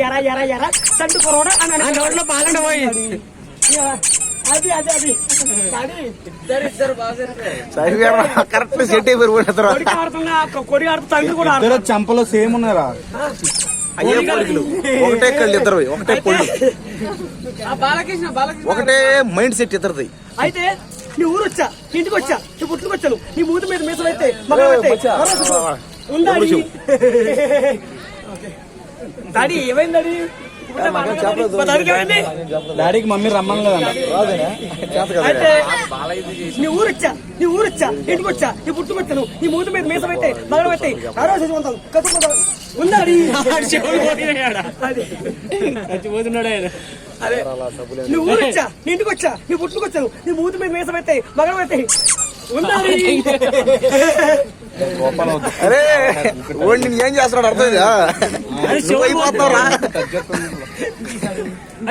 ఎరా ఎరా ఎరా. సండు కొరవడ అని ఆ నోట్లో పాలండి పోయి. అది అది అది. అది కరెక్ట్ సెట్ అయిపోయి పోయిన కొడి ఆడుతున్నా కొడి ఆడుతూ తండ్రి కూడా ఆడుతున్నా చంపలో సేమ్ ఉన్నారా? అయ్యే పోలికలు. ఒకటే కళ్ళు ఇద్దరు ఒకటే పొళ్ళు బాలకృష్ణ బాలకృష్ణ. ఒకటే మైండ్ సెట్ ఇద్దరిది. అయితే నీ ఊరు వచ్చా ఇంటికి వచ్చా నీ పుట్టుకు వచ్చాను నీ మూతి మీద మీసం అయితే ఏమైంది డాడీ ఏమైంది డాడీకి మమ్మీ రమ్మను అంటే నీ ఊరొచ్చా? నీ ఊరొచ్చా? ఇంటికి వచ్చా నీ పుట్టు పెట్టను నీ మూతి మీద మీద పెట్టే మగన పెట్టే. ఆరో రోజు చదువుకుంటాను కట్టుకుంటాను ఉందాడి చచ్చిపోతున్నాడు నువ్వు ఊరొచ్చా నీ ఇంటికి వచ్చా నీ పుట్టుకొచ్చాను నీ మూతి మీద మీద పెట్టే మగన పెట్టే. అరే ఓడి ఏం చేస్తున్నాడు అర్థం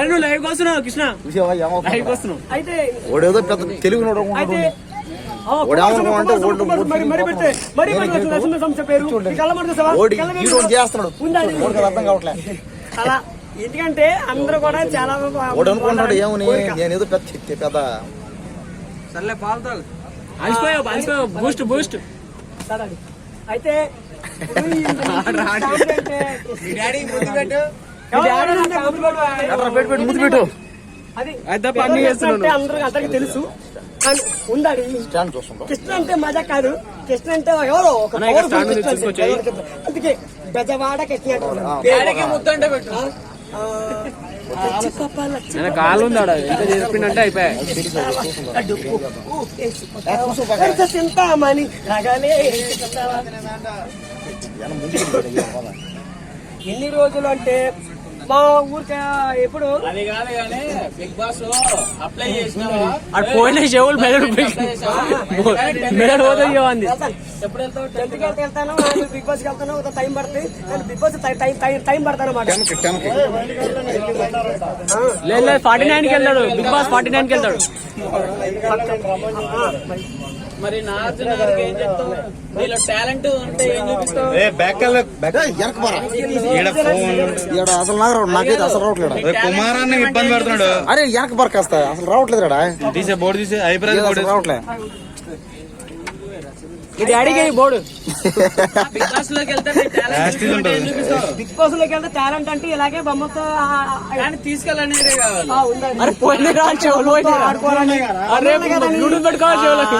నువ్వు లైవ్ వస్తున్నావు కృష్ణ. లైవ్ వస్తున్నావు. అయితే పెద్ద తెలుగు అయితే అర్థం కావట్లేదు ఎందుకంటే అందరూ కూడా చాలా అనుకుంటాడు పెద్ద. సర్లే పాలు తాగు. అలసిపోయావు అలసిపోయావు. బూస్ట్ బూస్ట్ అయితే అందరికి తెలుసు. ఉండాలి. కృష్ణ అంటే మజా కాదు. కృష్ణ అంటే ఎవరో అందుకే బెజవాడ కృష్ణ పెట్టు. కాలు ఉందాడ ఎంత చేసిందంటే అయిపోయాయి చింతామణి ఎన్ని రోజులు అంటే మా ఊరిక ఎప్పుడు? అది కాదు కానీ బిగ్ బాస్లో అప్లై చేసినావా? అటు పోయిన చెవులు మెదడు మెదడు పోతే ఇవ్వండి వెళ్తాను. ఎప్పుడు వెళ్తావు? టెన్త్కి వెళ్తాను మళ్ళీ బిగ్ బాస్కి వెళ్తాను టైం పడుతుంది. కానీ Bigg Boss time time time పడతాను లేదు లేదు ఫార్టీ నైన్కి వెళ్తాడు. బిగ్ బాస్ ఫార్టీ నైన్కి వెళ్తాడు మరి నాగార్జున గారికి ఏం చెప్తావు? నీలో టాలెంట్ ఉంటే ఏం చూపిస్తావు? ఏ బ్యాక్ బ్యాక్ వెనక బారా ఈడ ఫోన్ ఈడ అసలు నాకు రావు నాకైతే అసలు రావట్లేడు. కుమారాన్ని ఇబ్బంది పెడుతున్నాడు. అరే వెనక బార కాస్త అసలు రావట్లేదు రా తీసే బోర్డు తీసే ఐబ్రాజ్ అసలు ఇది అడిగే బోర్డు. బిగ్ బాస్లోకి వెళ్తే టాలెంట్ అంటే ఇలాగే బొమ్మతో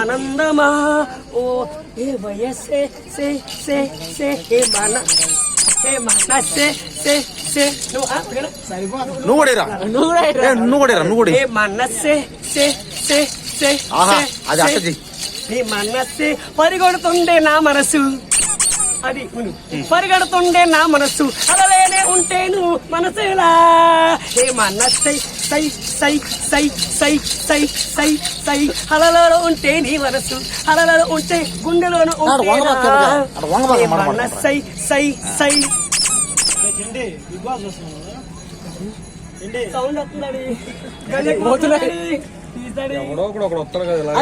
ఆనందమా? ఓ ఏ వయస్సే సే సే సే నువ్వు కూడా నువ్వు కూడా నువ్వు కూడా మనస్సే సే అది అసలు నీ మనస్సే పరిగెడుతుండే నా మనసు అది. పరిగెడుతుండే నా మనస్సు. అలలేనే ఉంటే నువ్వు మనసులా. ఏ మనస్సై సై సై సై సై సై సై సై. అలలో ఉంటే నీ మనసు అలలో ఉంటే గుండెలోను ఉంటే మనస్సై సై సై. సౌండ్ వస్తుందండి.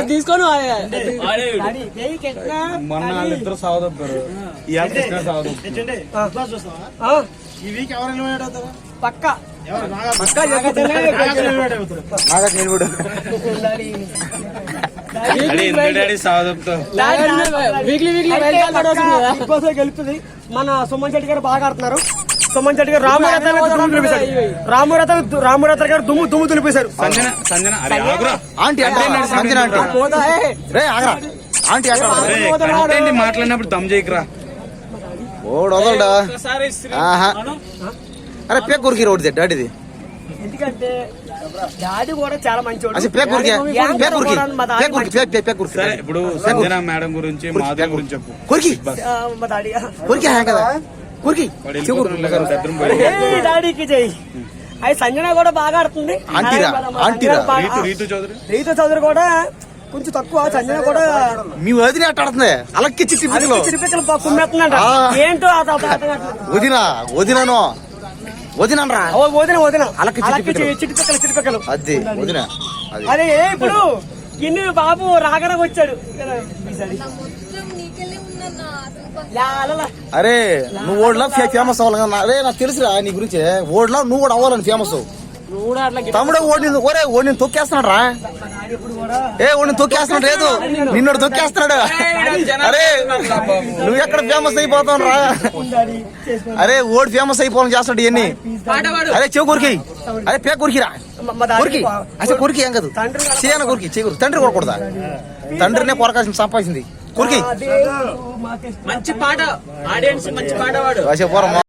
తీసుకొని మొన్న వాళ్ళిద్దరు సాగుతారు వీక్లీ వీక్లీ గెలుపుది మన సుమన్ శెట్టి గారు బాగా ఆడుతున్నారు. సంబంధించిన రామరథ దుమ్ము రామరథ రామరథ గారు దుమ్ము దుమ్ము దులిపేశారు ఆంటీ ఆంటీ ఆగరా. మాట్లాడినప్పుడు దమ్ చేయకరా? ఓడు అరే పే గురికి రోడ్ డాడీది ఎందుకంటే డాడీ కూడా సరే ఇప్పుడు మేడం గురించి మాధవ్ గురించి చెప్పు. కొరికి. మా డాడీ. కొరికి కదా. డాడీకి అది సంజన కూడా బాగా ఆడుతుంది. రీతు చౌదరి? కూడా కొంచెం తక్కువ సంజన కూడా మీ వదిన అట్టాడుతుంది అలక్కిచ్చి చిరిపిక్కలు ఏంటో వదిన వదినను. వదిన అదే ఇప్పుడు ఇన్ని బాబు రాగరాగా వచ్చాడు. అరే నువ్వు ఓడిలా ఫేమస్ అవ్వాలి అరే నాకు తెలుసురా నీ గురించి. ఓడిలా నువ్వు కూడా అవ్వాలని ఫేమస్ తమ్ముడే ఓడి ఓరే ఓడిని తొక్కేస్తున్నాడు రా ఏ ఓడిని తొక్కేస్తున్నాడు లేదు. నిన్నడు తొక్కేస్తున్నాడు. అరే నువ్వు ఎక్కడ ఫేమస్ అయిపోతావు రా అరే ఓడి ఫేమస్ అయిపోవాలని చేస్తున్నాడు ఇవన్నీ అరే చెవు కొరికి. అరే పే కొరికిరా. మ- కొరికి. అసలు కొరికి ఏం కాదు. తండ్రి కూడా- కొరికి. తండ్రి కొరకూడదా తండ్రినే కొరకాల్సిన సంపాదించింది. కొరికి. మంచి పాట ఆడియన్స్ మంచి పాట పోరమ్మా